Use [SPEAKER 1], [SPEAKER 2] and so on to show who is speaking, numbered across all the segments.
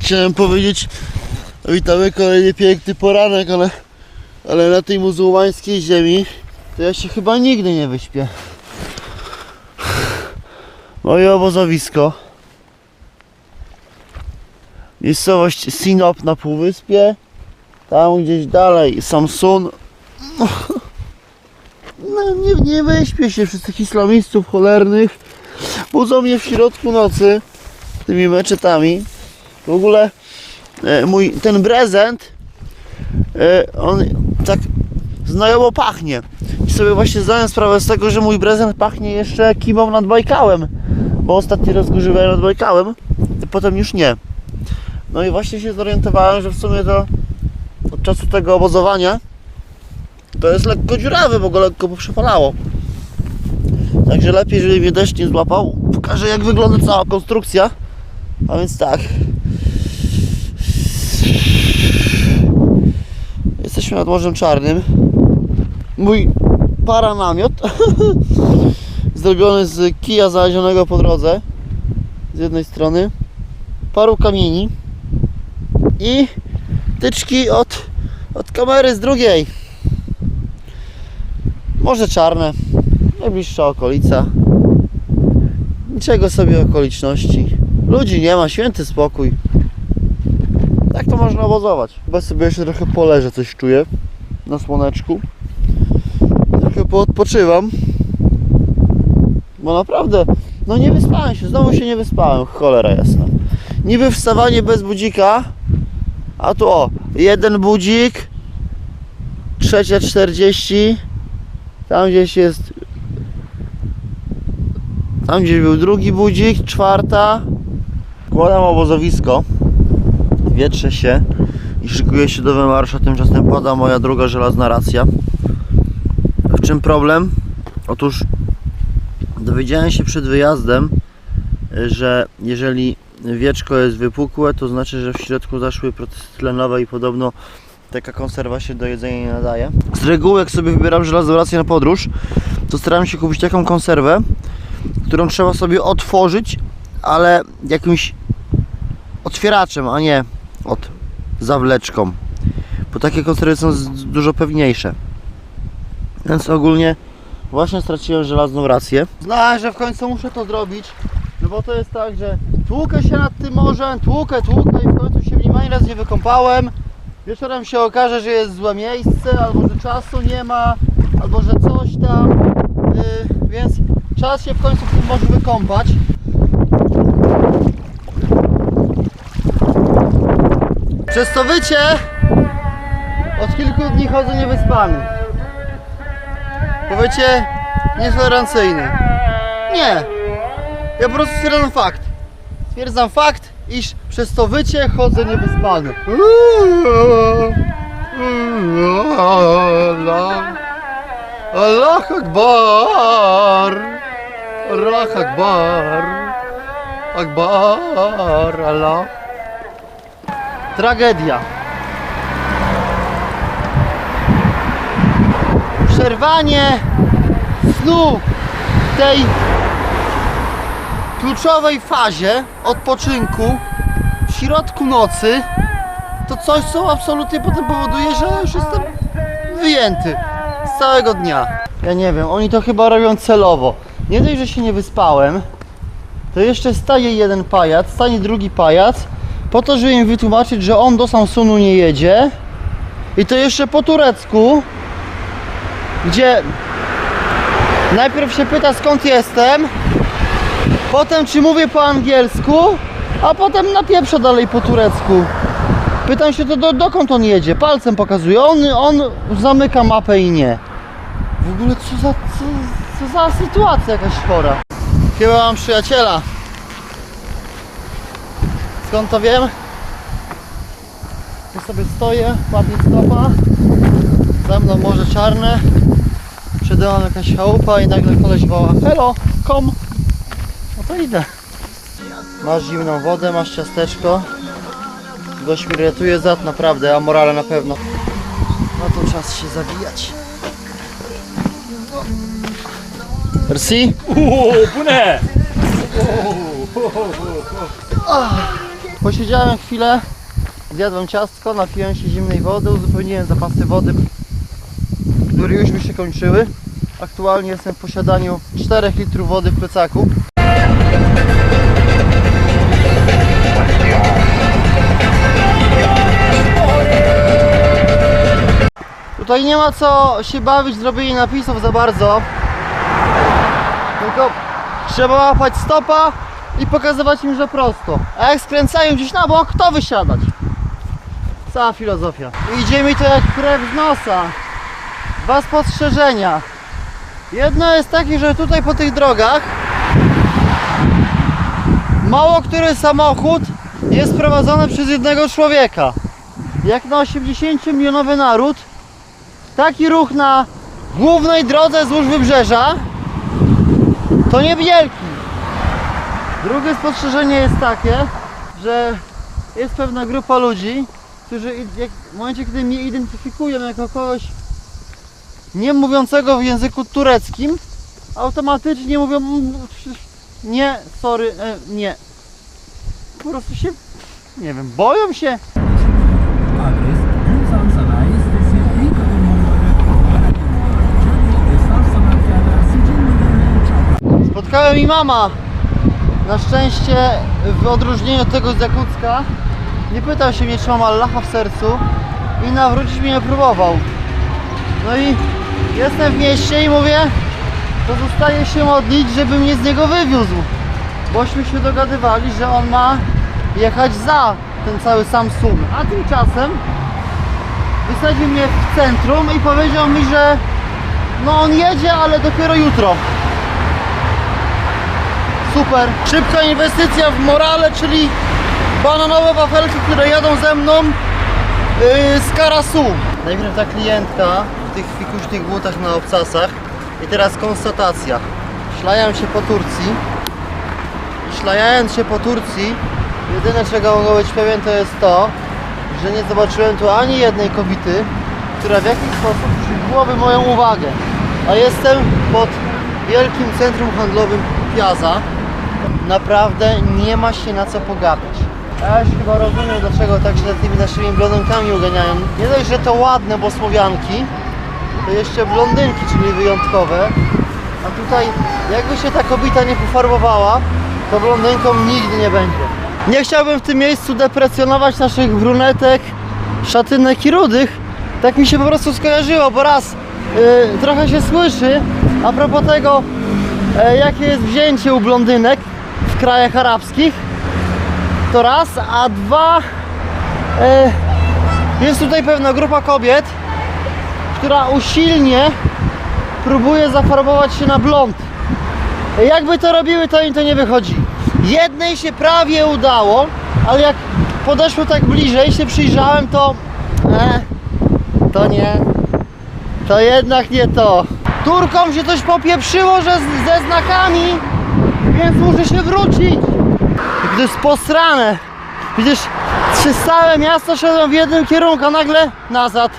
[SPEAKER 1] Chciałem powiedzieć, witamy kolejny piękny poranek, ale, ale na tej muzułmańskiej ziemi to ja się chyba nigdy nie wyśpię. Moje obozowisko. Miejscowość Sinop na Półwyspie. Tam gdzieś dalej Samsun. No nie, nie wyśpię się przez tych islamistów cholernych. Budzą mnie w środku nocy tymi meczetami. W ogóle e, mój ten prezent e, on tak znajomo pachnie. I sobie właśnie zdałem sprawę z tego, że mój prezent pachnie jeszcze kimą nad Bajkałem. Bo ostatni raz go używałem nad Bajkałem, potem już nie. No i właśnie się zorientowałem, że w sumie to od czasu tego obozowania to jest lekko dziurawy, bo go lekko poprzepalało. Także lepiej, żeby mnie deszcz nie złapał. Pokażę jak wygląda cała konstrukcja. A więc tak. Jesteśmy nad Morzem Czarnym. Mój paranamiot zrobiony z kija znalezionego po drodze z jednej strony paru kamieni i tyczki od, od kamery z drugiej. Morze Czarne najbliższa okolica. Niczego sobie okoliczności. Ludzi nie ma, święty spokój to można obozować chyba sobie jeszcze trochę poleżę, coś czuję na słoneczku trochę poodpoczywam bo naprawdę, no nie wyspałem się, znowu się nie wyspałem, cholera jasna. Niby wstawanie bez budzika, a tu o, jeden budzik, trzecia 40, tam gdzieś jest, tam gdzieś był drugi budzik, czwarta. Kładam obozowisko, wietrzę się i szykuję się do wymarszu, tymczasem pada moja druga żelazna racja. W czym problem? Otóż Dowiedziałem się przed wyjazdem, że jeżeli wieczko jest wypukłe, to znaczy, że w środku zaszły procesy tlenowe i podobno taka konserwa się do jedzenia nie nadaje. Z reguły, jak sobie wybieram żelazną rację na podróż, to staram się kupić taką konserwę, którą trzeba sobie otworzyć, ale jakimś otwieraczem, a nie od zawleczką. Bo takie konserwy są dużo pewniejsze. Więc ogólnie Właśnie straciłem żelazną rację. Znałem, że w końcu muszę to zrobić. No bo to jest tak, że tłukę się nad tym morzem, tłukę, tłukę i w końcu się w nim ani raz nie wykąpałem. Wieczorem się okaże, że jest złe miejsce, albo że czasu nie ma, albo że coś tam. Yy, więc czas się w końcu w tym morzu wykąpać. Przez to wycie od kilku dni chodzę niewyspany. Powiecie nietolerancyjny. Nie. Ja po prostu stwierdzam fakt. Stwierdzam fakt, iż przez to wycie chodzę niewyspany. Allah Akbar. Allah Akbar. Akbar. Allah. Tragedia. przerwanie snu w tej kluczowej fazie odpoczynku w środku nocy to coś, co absolutnie potem powoduje, że już jestem wyjęty z całego dnia. Ja nie wiem, oni to chyba robią celowo. Nie dość, że się nie wyspałem, to jeszcze staje jeden pajac, stanie drugi pajac, po to, żeby im wytłumaczyć, że on do Samsunu nie jedzie i to jeszcze po turecku, gdzie najpierw się pyta skąd jestem, potem czy mówię po angielsku, a potem napieprza dalej po turecku. Pytam się to do, dokąd on jedzie, palcem pokazuje, on, on zamyka mapę i nie. W ogóle co za, co, co za sytuacja jakaś chora. Chyba mam przyjaciela. Skąd to wiem? Tu sobie stoję, padnie stopa. Za mną morze czarne. Przede mną jakaś chałupa i nagle koleś woła Hello, kom! No to idę. Masz zimną wodę, masz ciasteczko. Gość mi ratuje zad naprawdę, a morale na pewno. No to czas się zawijać. Merci.
[SPEAKER 2] Uuu, płynę! Uuu, uuu, uuu. Ah.
[SPEAKER 1] Posiedziałem chwilę, zjadłem ciastko, napiłem się zimnej wody, uzupełniłem zapasy wody, które już mi się kończyły. Aktualnie jestem w posiadaniu 4 litrów wody w plecaku. Tutaj nie ma co się bawić zrobienie napisów za bardzo. Tylko trzeba łapać stopa i pokazywać im, że prosto. A jak skręcają gdzieś na bok, to wysiadać. Cała filozofia. Idzie mi to jak krew z nosa. Dwa spostrzeżenia. Jedno jest takie, że tutaj po tych drogach mało który samochód jest prowadzony przez jednego człowieka. Jak na 80 milionowy naród, taki ruch na głównej drodze wzdłuż wybrzeża to niewielki. Drugie spostrzeżenie jest takie, że jest pewna grupa ludzi, którzy w momencie, kiedy mnie identyfikują jako kogoś nie mówiącego w języku tureckim, automatycznie mówią "Mm, nie, sorry, e, nie. Po prostu się, nie wiem, boją się. Spotkałem i mama. Na szczęście w odróżnieniu od tego z Jakucka nie pytał się mnie, czy mam Allaha w sercu i nawrócić mnie nie próbował. No i jestem w mieście i mówię, to zostaje się modlić, żeby mnie z niego wywiózł. Bośmy się dogadywali, że on ma jechać za ten cały Samsung. A tymczasem wysadził mnie w centrum i powiedział mi, że no on jedzie, ale dopiero jutro. Super. Szybka inwestycja w morale, czyli bananowe wafelki, które jadą ze mną yy, z Karasu. Najpierw ta klientka w tych fikuśnych butach na obcasach i teraz konstatacja. Szlajałem się po Turcji i szlajając się po Turcji jedyne czego mogę być pewien to jest to, że nie zobaczyłem tu ani jednej kobiety, która w jakiś sposób przykułaby moją uwagę. A jestem pod wielkim centrum handlowym Piazza. Naprawdę nie ma się na co pogapić. Ja już chyba rozumiem dlaczego tak się tymi naszymi blondynkami uganiają. Nie dość, że to ładne bosłowianki, to jeszcze blondynki, czyli wyjątkowe. A tutaj jakby się ta kobieta nie pofarbowała, to blondynką nigdy nie będzie. Nie chciałbym w tym miejscu deprecjonować naszych brunetek, szatynek i rudych. Tak mi się po prostu skojarzyło, bo raz yy, trochę się słyszy a propos tego, e, jakie jest wzięcie u blondynek krajach arabskich. To raz, a dwa e, jest tutaj pewna grupa kobiet, która usilnie próbuje zafarbować się na blond. Jakby to robiły, to im to nie wychodzi. Jednej się prawie udało, ale jak podeszło tak bliżej, się przyjrzałem, to e, to nie. To jednak nie to. Turkom się coś popieprzyło, że z, ze znakami, więc muszę się wrócić. Jest posrane. Widzisz, przez całe miasto szedłem w jednym kierunku, a nagle nazad.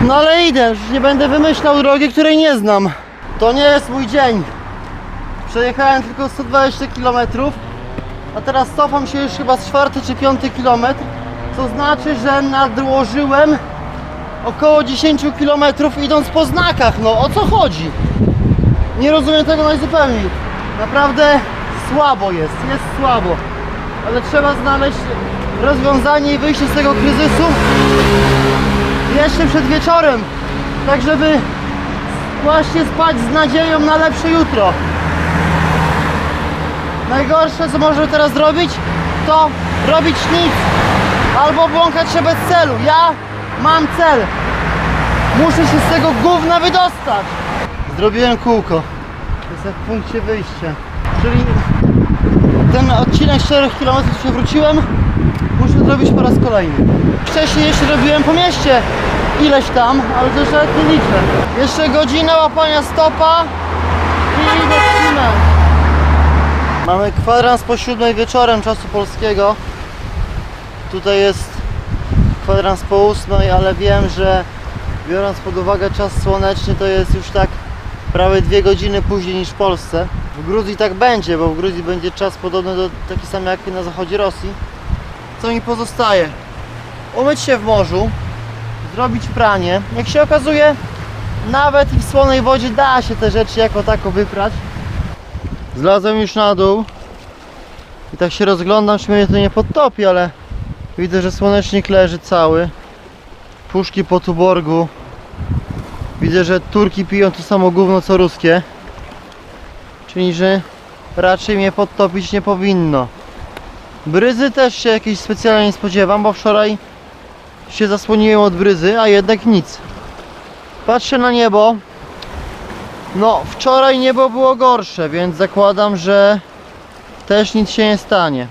[SPEAKER 1] No ale idę, już nie będę wymyślał drogi, której nie znam. To nie jest mój dzień. Przejechałem tylko 120 km, a teraz cofam się już chyba z czwarty czy piąty kilometr, co znaczy, że nadłożyłem około 10 km idąc po znakach. No o co chodzi? Nie rozumiem tego najzupełniej. Naprawdę słabo jest, jest słabo. Ale trzeba znaleźć rozwiązanie i wyjście z tego kryzysu jeszcze przed wieczorem. Tak żeby właśnie spać z nadzieją na lepsze jutro. Najgorsze co może teraz zrobić to robić nic albo błąkać się bez celu. Ja mam cel. Muszę się z tego gówna wydostać. Zrobiłem kółko. To jest w punkcie wyjścia. Czyli ten odcinek 4 km się wróciłem. Muszę zrobić po raz kolejny. Wcześniej jeszcze robiłem po mieście ileś tam, ale już nawet nie liczę. Jeszcze godzina łapania stopa i lecimy. Mamy kwadrans po siódmej wieczorem czasu polskiego. Tutaj jest kwadrans po ósmej, ale wiem, że biorąc pod uwagę czas słoneczny, to jest już tak prawie dwie godziny później niż w Polsce. W Gruzji tak będzie, bo w Gruzji będzie czas podobny do taki sam jak na zachodzie Rosji. Co mi pozostaje? Umyć się w morzu, zrobić pranie. Jak się okazuje, nawet w słonej wodzie da się te rzeczy jako tako wyprać. Zlazłem już na dół i tak się rozglądam, czy mnie to nie podtopi, ale widzę, że słonecznik leży cały. Puszki po tuborgu. Widzę, że Turki piją to samo gówno co ruskie. Czyli, że raczej mnie podtopić nie powinno. Bryzy też się jakiejś specjalnie nie spodziewam, bo wczoraj się zasłoniłem od bryzy, a jednak nic. Patrzę na niebo. No, wczoraj niebo było gorsze, więc zakładam, że też nic się nie stanie.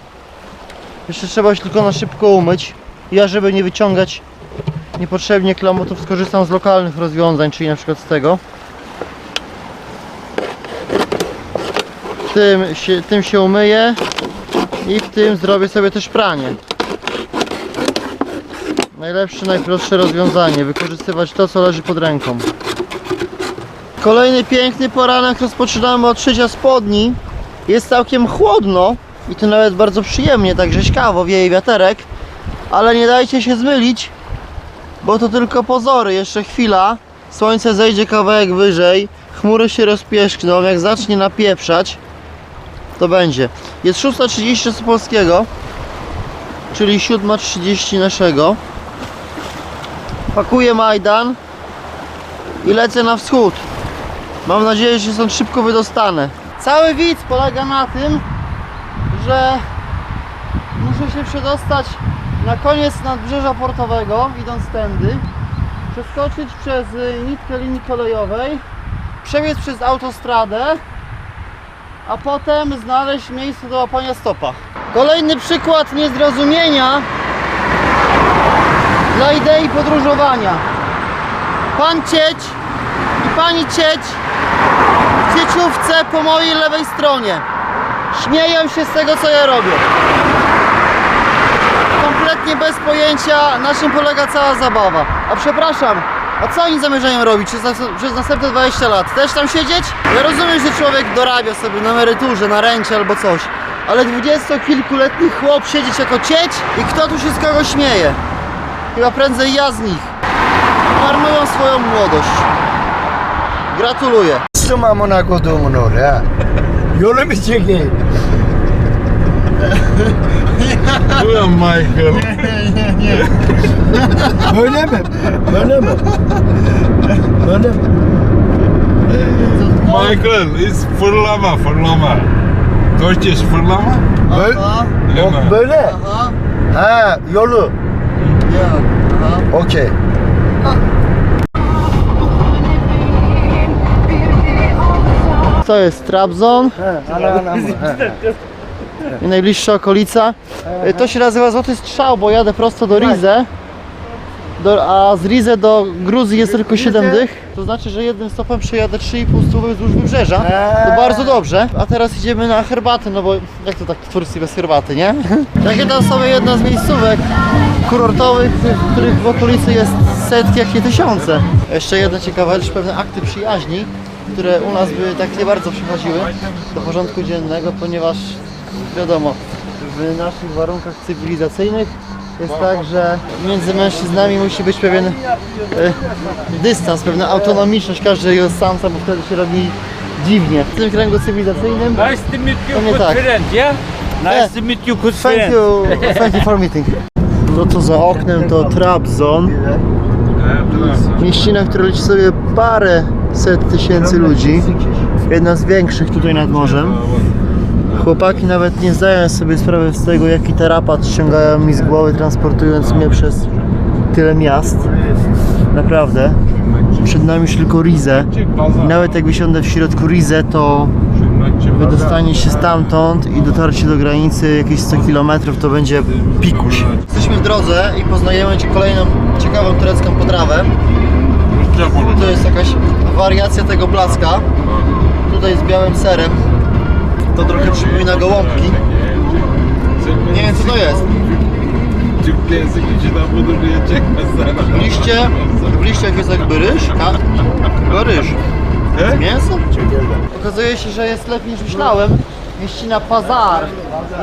[SPEAKER 1] Jeszcze trzeba się tylko na szybko umyć. Ja, żeby nie wyciągać niepotrzebnie klamotów, skorzystam z lokalnych rozwiązań, czyli na przykład z tego. Tym się, tym się umyję i w tym zrobię sobie też pranie. Najlepsze, najprostsze rozwiązanie. Wykorzystywać to, co leży pod ręką. Kolejny piękny poranek rozpoczynamy od szycia spodni. Jest całkiem chłodno i to nawet bardzo przyjemnie, tak rzeźkawo wieje wiaterek. Ale nie dajcie się zmylić, bo to tylko pozory. Jeszcze chwila, słońce zejdzie kawałek wyżej, chmury się rozpieszkną, jak zacznie napieprzać, to będzie. Jest 6.30 z polskiego, czyli 7.30 naszego. Pakuję Majdan i lecę na wschód. Mam nadzieję, że się stąd szybko wydostanę. Cały widz polega na tym, że muszę się przedostać na koniec nadbrzeża portowego, idąc tędy, przeskoczyć przez y, nitkę linii kolejowej, przebiec przez autostradę, a potem znaleźć miejsce do łapania stopa. Kolejny przykład niezrozumienia dla idei podróżowania. Pan Cieć i pani Cieć w cieciówce po mojej lewej stronie. Śmieją się z tego, co ja robię. Kompletnie bez pojęcia, na czym polega cała zabawa. A przepraszam, a co oni zamierzają robić przez, przez następne 20 lat? Też tam siedzieć? Ja rozumiem, że człowiek dorabia sobie na emeryturze, na rencie albo coś. Ale dwudziestokilkuletni chłop siedzieć jako cieć i kto tu się z kogo śmieje? Chyba prędzej ja z nich. Marnują swoją młodość. Gratuluję.
[SPEAKER 3] Suma Monaco Domunor ha. Yolu mu çekeyim?
[SPEAKER 4] Ulan Michael.
[SPEAKER 3] Böyle mi? Böyle mi? Böyle mi?
[SPEAKER 4] Michael is fırlama fırlama. Turkish fırlama.
[SPEAKER 3] Böyle,
[SPEAKER 1] Aha,
[SPEAKER 4] Bilemem.
[SPEAKER 3] böyle.
[SPEAKER 1] aha,
[SPEAKER 3] Ha, yolu.
[SPEAKER 1] ja, aha.
[SPEAKER 3] Okey.
[SPEAKER 1] To jest Trabzon
[SPEAKER 3] Ha, ana ana mı?
[SPEAKER 1] Najbliższa okolica. Y, To się nazywa Złoty Strzał, bo jadę prosto do Rize. Do, a z Rize do Gruzji jest tylko 7 dych. To znaczy, że jednym stopem przejadę 3,5 stówy wzdłuż wybrzeża. To bardzo dobrze. A teraz idziemy na herbatę, no bo jak to tak w Turcji bez herbaty, nie? Takie tam sobie jedna z miejscówek kurortowych, w których w okolicy jest setki, jak nie tysiące. Jeszcze jedna ciekawa rzecz, pewne akty przyjaźni, które u nas by tak nie bardzo przychodziły do porządku dziennego, ponieważ wiadomo, w naszych warunkach cywilizacyjnych jest tak, że między mężczyznami musi być pewien e, dystans, pewna autonomiczność każdego samca, bo wtedy się robi dziwnie. W tym kręgu cywilizacyjnym
[SPEAKER 5] Nice to meet you,
[SPEAKER 1] To nie
[SPEAKER 5] good
[SPEAKER 1] tak.
[SPEAKER 5] friend, yeah? Nice to meet you, good
[SPEAKER 1] Thank
[SPEAKER 5] friend.
[SPEAKER 1] you, thank you for meeting. To co za oknem to Trabzon, mieścina, która liczy sobie parę set tysięcy ludzi. Jedna z większych tutaj nad morzem. Chłopaki nawet nie zdają sobie sprawy z tego, jaki tarapat ściągają mi z głowy, transportując mnie przez tyle miast. Naprawdę. Przed nami już tylko Rize. I nawet jak wysiądę w środku Rize, to wydostanie się stamtąd i dotarcie do granicy jakieś 100 km to będzie pikuś. Jesteśmy w drodze i poznajemy Cię kolejną ciekawą turecką potrawę. To jest jakaś wariacja tego placka. Tutaj z białym serem. To trochę przypomina gołąbki. Nie wiem co to jest. Liście, w liściach jest jakby ryż, a chyba ryż.
[SPEAKER 4] E?
[SPEAKER 1] Mięso? Okazuje się, że jest lepiej niż myślałem. Mieścina Pazar.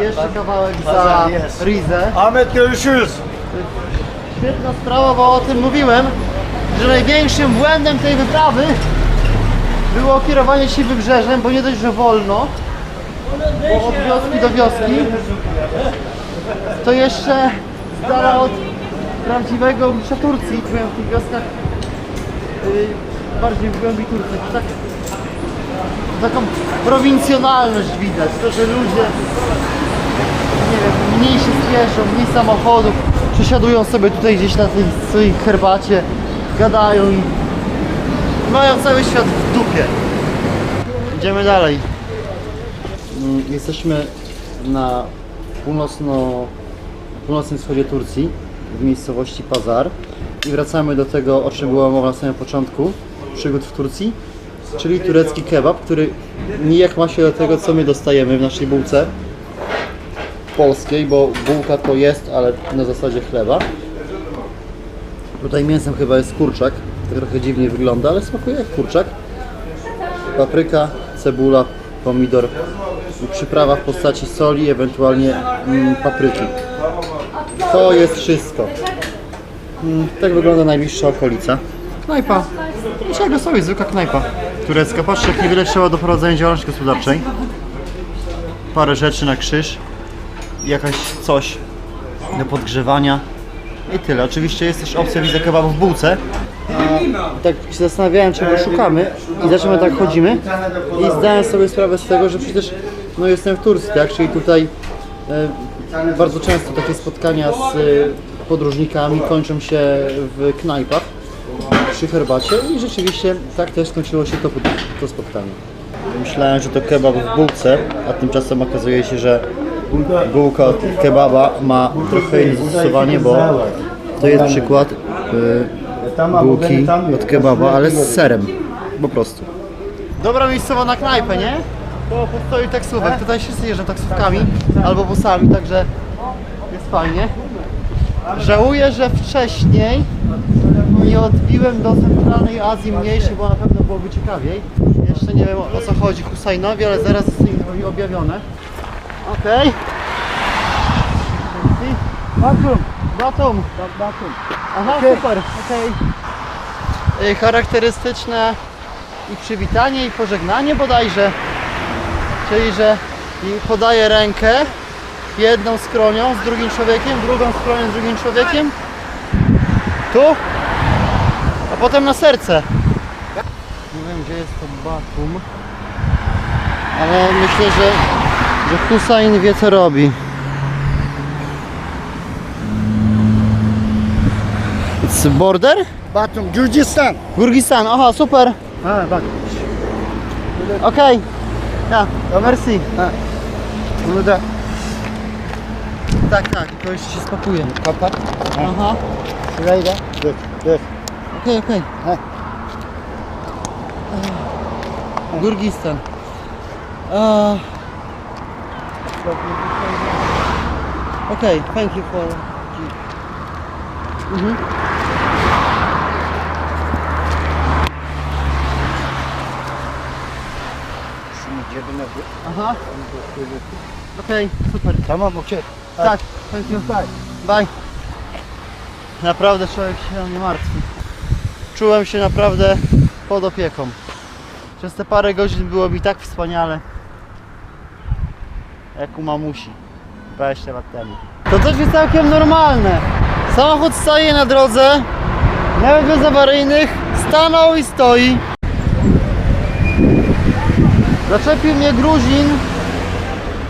[SPEAKER 1] Jeszcze kawałek za. Rizę.
[SPEAKER 3] Ahmet görüşürüz.
[SPEAKER 1] Świetna sprawa, bo o tym mówiłem, że największym błędem tej wyprawy było kierowanie się wybrzeżem, bo nie dość, że wolno, bo od wioski do wioski, to jeszcze z dala od prawdziwego oblicza Turcji, byłem w tych wioskach yy, bardziej w głębi Turcji, tak, taką prowincjonalność widać, to, że ludzie nie wiem, mniej się spieszą, mniej samochodów, przesiadują sobie tutaj gdzieś na tej swojej herbacie, gadają i mają cały świat w dupie. Idziemy dalej. Mm, Jesteśmy na północno, północnym wschodzie Turcji, w miejscowości Pazar i wracamy do tego, o czym była mowa na samym początku przygód w Turcji, czyli turecki kebab, który nijak ma się do tego, co my dostajemy w naszej bułce polskiej, bo bułka to jest, ale na zasadzie chleba. Tutaj mięsem chyba jest kurczak, to trochę dziwnie wygląda, ale smakuje jak kurczak. Papryka, cebula, pomidor i przyprawa w postaci soli, ewentualnie mm, papryki. To jest wszystko. Mm, tak wygląda najbliższa okolica. Knajpa. Czego sobie, zwykła knajpa turecka. Patrzcie, jak niewiele trzeba do prowadzenia działalności gospodarczej. Parę rzeczy na krzyż jakaś coś do podgrzewania i tyle. Oczywiście jest też opcja widzę kebabu w bułce. A, tak się zastanawiałem, czego szukamy i zaczynamy tak chodzimy i zdałem sobie sprawę z tego, że przecież no jestem w Turcji, tak? Czyli tutaj e, bardzo często takie spotkania z e, podróżnikami kończą się w knajpach przy herbacie i rzeczywiście tak też skończyło się to, to spotkanie. Myślałem, że to kebab w bułce, a tymczasem okazuje się, że bułka od kebaba ma trochę inne zastosowanie, bo to jest przykład y, bułki od kebaba, ale z serem, po prostu. Dobra miejscowa na knajpę, nie? To postoi taksówek, tutaj wszyscy jeżdżą taksówkami albo busami, także jest fajnie. Żałuję, że wcześniej nie odbiłem do centralnej Azji mniejszej, bo na pewno byłoby ciekawiej. Jeszcze nie wiem o co chodzi Husajnowi, ale zaraz jest objawione. Okej. Batum. Batum. Batum. Aha, super. Okej. Y, Charakterystyczne i przywitanie i pożegnanie bodajże. Czyli, że i podaje rękę jedną skronią z drugim człowiekiem, drugą skronią z drugim człowiekiem. Tu. A potem na serce. Nie wiem gdzie jest to Batum. Ale myślę, że, że Hussein wie co robi. It's border?
[SPEAKER 3] Batum, Gürcistan.
[SPEAKER 1] Gürcistan, aha super.
[SPEAKER 3] Ha bak.
[SPEAKER 1] Okej. Ja, merci.
[SPEAKER 3] Bunu da
[SPEAKER 1] Tak, tak, to już się spakuje.
[SPEAKER 3] kapat.
[SPEAKER 1] Aha.
[SPEAKER 3] Şurayı da dök. Dök.
[SPEAKER 1] Okej, okej.
[SPEAKER 3] Heh.
[SPEAKER 1] Gürcistan. Uh, okay, thank you for. Mhm. Aha. Okej, super.
[SPEAKER 3] Tamam okey.
[SPEAKER 1] Tak, thank you. Bye. Bye. Naprawdę człowiek się nie martwi. Czułem się naprawdę pod opieką. Przez te parę godzin było mi tak wspaniale. Jak u mamusi. 20 lat temu. To też jest całkiem normalne. Samochód stoi na drodze, nawet bez awaryjnych, stanął i stoi. Zaczepił mnie Gruzin,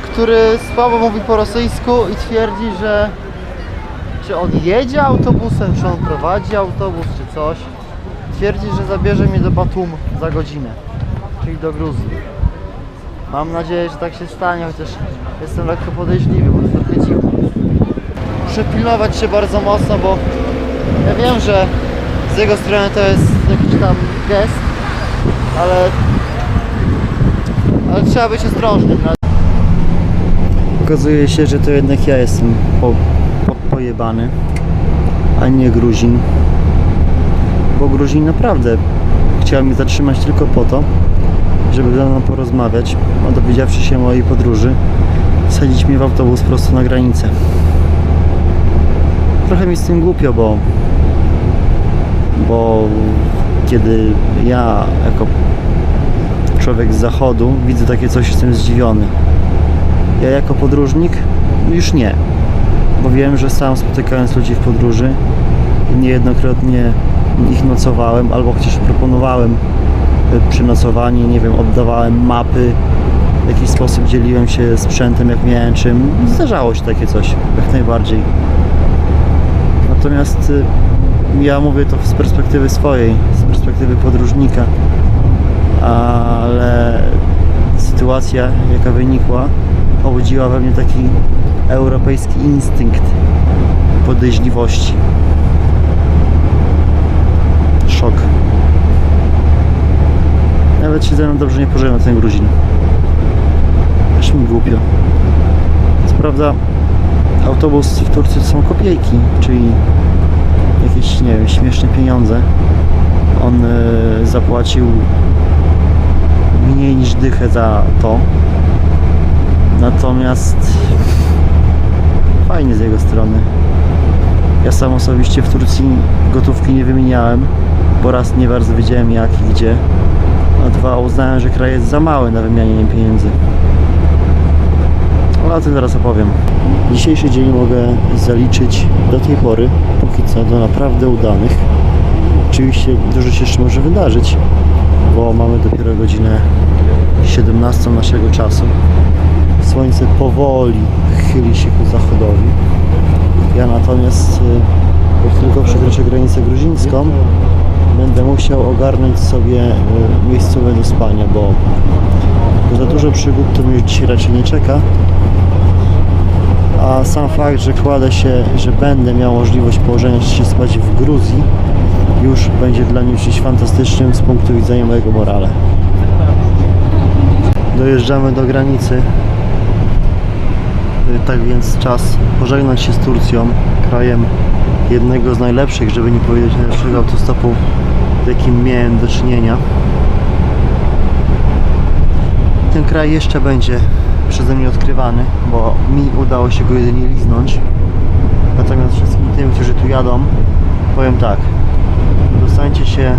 [SPEAKER 1] który słabo mówi po rosyjsku i twierdzi, że czy on jedzie autobusem, czy on prowadzi autobus, czy coś. Twierdzi, że zabierze mnie do Batum za godzinę, czyli do Gruzji. Mam nadzieję, że tak się stanie, chociaż jestem lekko podejrzliwy, bo jest trochę dziwne. Muszę pilnować się bardzo mocno, bo ja wiem, że z jego strony to jest jakiś tam gest, ale, ale trzeba być ostrożnym. Okazuje się, że to jednak ja jestem po, po, pojebany, a nie Gruzin. Bo Gruzin naprawdę chciała mnie zatrzymać tylko po to, żeby ze mną porozmawiać, a dowiedziawszy się mojej podróży, wsadzić mnie w autobus prosto na granicę. Trochę mi z tym głupio, bo bo kiedy ja jako człowiek z zachodu widzę takie coś, jestem zdziwiony. Ja jako podróżnik już nie, bo wiem, że sam spotykając ludzi w podróży niejednokrotnie ich nocowałem, albo chociaż proponowałem y, przynocowanie, nie wiem, oddawałem mapy, w jakiś sposób dzieliłem się sprzętem, jak miałem czym. Zdarzało się takie coś, jak najbardziej. Natomiast y, ja mówię to z perspektywy swojej, z perspektywy podróżnika, ale sytuacja, jaka wynikła, obudziła we mnie taki europejski instynkt podejrzliwości. Szok. Nawet się ze mną dobrze nie pożegnał ten Gruzin. Aż mi głupio. Co prawda autobus w Turcji to są kopiejki, czyli jakieś, nie wiem, śmieszne pieniądze. On e, zapłacił mniej niż dychę za to. Natomiast fajnie z jego strony. Ja sam osobiście w Turcji gotówki nie wymieniałem, bo raz nie bardzo wiedziałem jak i gdzie, a dwa uznałem, że kraj jest za mały na wymianie pieniędzy. Ale o tym zaraz opowiem. Dzisiejszy dzień mogę zaliczyć do tej pory, póki co, do naprawdę udanych. Oczywiście dużo się jeszcze może wydarzyć, bo mamy dopiero godzinę 17 naszego czasu. Słońce powoli chyli się ku zachodowi. Ja natomiast, y, jak tylko przekroczę granicę gruzińską, będę musiał ogarnąć sobie y, miejscowe do spania, bo za dużo przygód to mnie dzisiaj raczej nie czeka. A sam fakt, że kładę się, że będę miał możliwość położenia się spać w Gruzji, już będzie dla mnie czymś fantastycznym z punktu widzenia mojego morale. Dojeżdżamy do granicy. Y, Tak więc czas pożegnać się z Turcją, krajem jednego z najlepszych, żeby nie powiedzieć najlepszego autostopu, z jakim miałem do czynienia. Ten kraj jeszcze będzie przeze mnie odkrywany, bo mi udało się go jedynie liznąć. Natomiast wszystkim tym, którzy tu jadą, powiem tak. Dostańcie się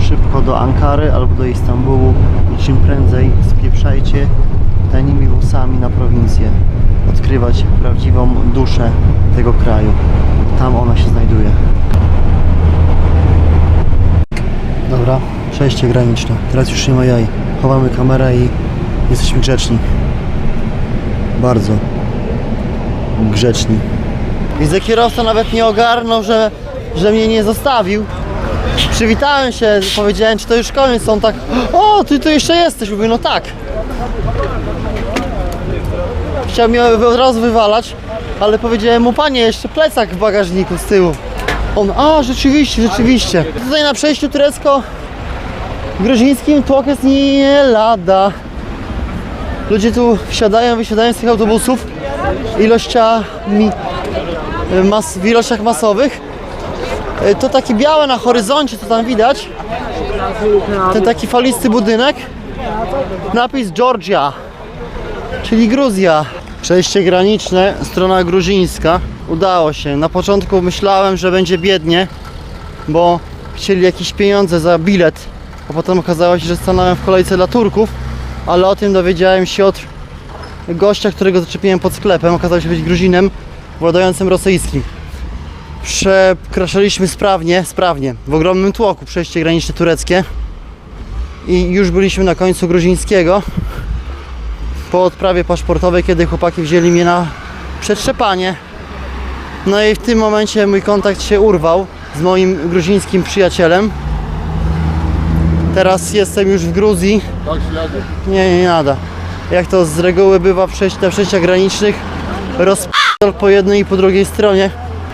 [SPEAKER 1] szybko do Ankary albo do Istambułu i czym prędzej spieprzajcie tanimi busami na prowincję. Odkrywać prawdziwą duszę tego kraju. Tam ona się znajduje. Dobra, przejście graniczne. Teraz już nie ma jaj. Chowamy kamerę i jesteśmy grzeczni. Bardzo grzeczni. Widzę kierowca nawet nie ogarnął, że, że mnie nie zostawił. Przywitałem się, powiedziałem, czy to już koniec. On tak, o, ty tu jeszcze jesteś. Mówię, no tak. Chciał mnie od razu wywalać, ale powiedziałem mu, panie, jeszcze plecak w bagażniku z tyłu. On, a, rzeczywiście, rzeczywiście. Tutaj na przejściu turecko-gruzińskim tłok jest nie lada. Ludzie tu wsiadają, wysiadają z tych autobusów ilościami, mas, w ilościach masowych. E, To takie białe na horyzoncie, co tam widać. Ten taki falisty budynek. Napis Georgia, czyli Gruzja. Przejście graniczne, strona gruzińska. Udało się. Na początku myślałem, że będzie biednie, bo chcieli jakieś pieniądze za bilet, a potem okazało się, że stanąłem w kolejce dla Turków, ale o tym dowiedziałem się od gościa, którego zaczepiłem pod sklepem. Okazał się być Gruzinem władającym rosyjskim. Przekraczaliśmy sprawnie, sprawnie, w ogromnym tłoku przejście graniczne tureckie i już byliśmy na końcu gruzińskiego po odprawie paszportowej, kiedy chłopaki wzięli mnie na przetrzepanie. No i w tym momencie mój kontakt się urwał z moim gruzińskim przyjacielem. Teraz jestem już w Gruzji. Nie, nie, nie nada. Jak to z reguły bywa na przejściach granicznych, rozp***l po jednej i po drugiej stronie.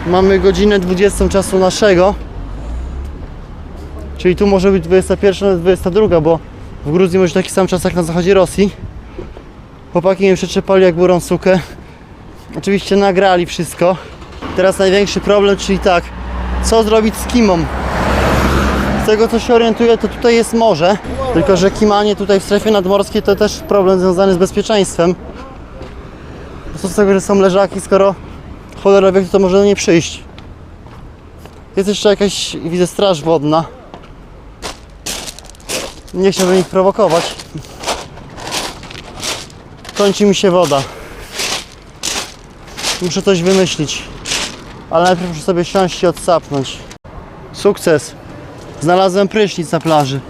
[SPEAKER 1] Mamy godzinę 20 czasu naszego. Czyli tu może być 21, nawet 22, bo w Gruzji może taki sam czas jak na zachodzie Rosji. Chłopaki mnie przetrzepali jak burą sukę. Oczywiście nagrali wszystko. Teraz największy problem, czyli tak, co zrobić z Kimą? Z tego co się orientuję, to tutaj jest morze. Tylko, że kimanie tutaj w strefie nadmorskiej to też problem związany z bezpieczeństwem. Co z tego, że są leżaki, skoro cholera to może do niej przyjść. Jest jeszcze jakaś, widzę, straż wodna. Nie chciałbym ich prowokować. Kończy mi się woda. Muszę coś wymyślić. Ale najpierw muszę sobie siąść i odsapnąć. Sukces. Znalazłem prysznic na plaży.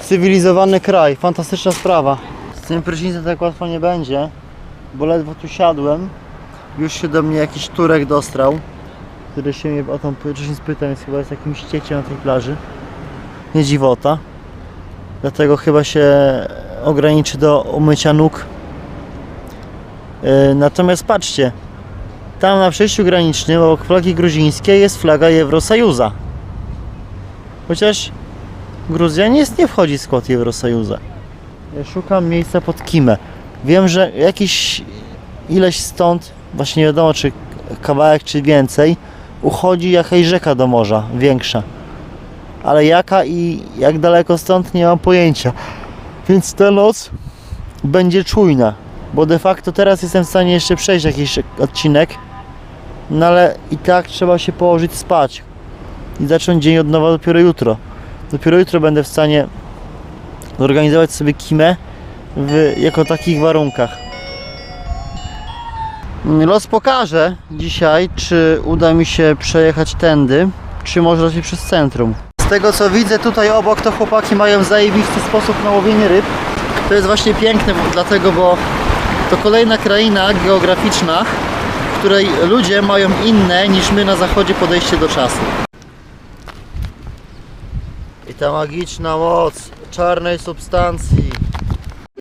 [SPEAKER 1] Cywilizowany kraj, fantastyczna sprawa. Z tym prysznicem tak łatwo nie będzie, bo ledwo tu siadłem. Już się do mnie jakiś turek dostrał, który się mnie o tą prysznic pytał, więc chyba jest jakimś cieciem na tej plaży. Nie dziwota. Dlatego chyba się ograniczy do umycia nóg. Yy, natomiast patrzcie, tam na przejściu granicznym obok flagi gruzińskiej jest flaga Eurosajuza. Chociaż Gruzja nie, jest, nie wchodzi w skład Eurosajuza. Ja szukam miejsca pod Kimę. Wiem, że jakiś ileś stąd, właśnie nie wiadomo czy kawałek czy więcej, uchodzi jakaś rzeka do morza, większa. Ale jaka i jak daleko stąd nie mam pojęcia. Więc ta noc będzie czujna. Bo de facto teraz jestem w stanie jeszcze przejść jakiś odcinek. No ale i tak trzeba się położyć spać. I zacząć dzień od nowa dopiero jutro. Dopiero jutro będę w stanie zorganizować sobie kimę w jako takich warunkach. Los pokaże dzisiaj, czy uda mi się przejechać tędy, czy może raczej przez centrum. Z tego co widzę tutaj obok, to chłopaki mają zajebisty sposób na łowienie ryb. To jest właśnie piękne, dlatego, bo to kolejna kraina geograficzna, w której ludzie mają inne niż my na zachodzie podejście do czasu. I ta magiczna moc czarnej substancji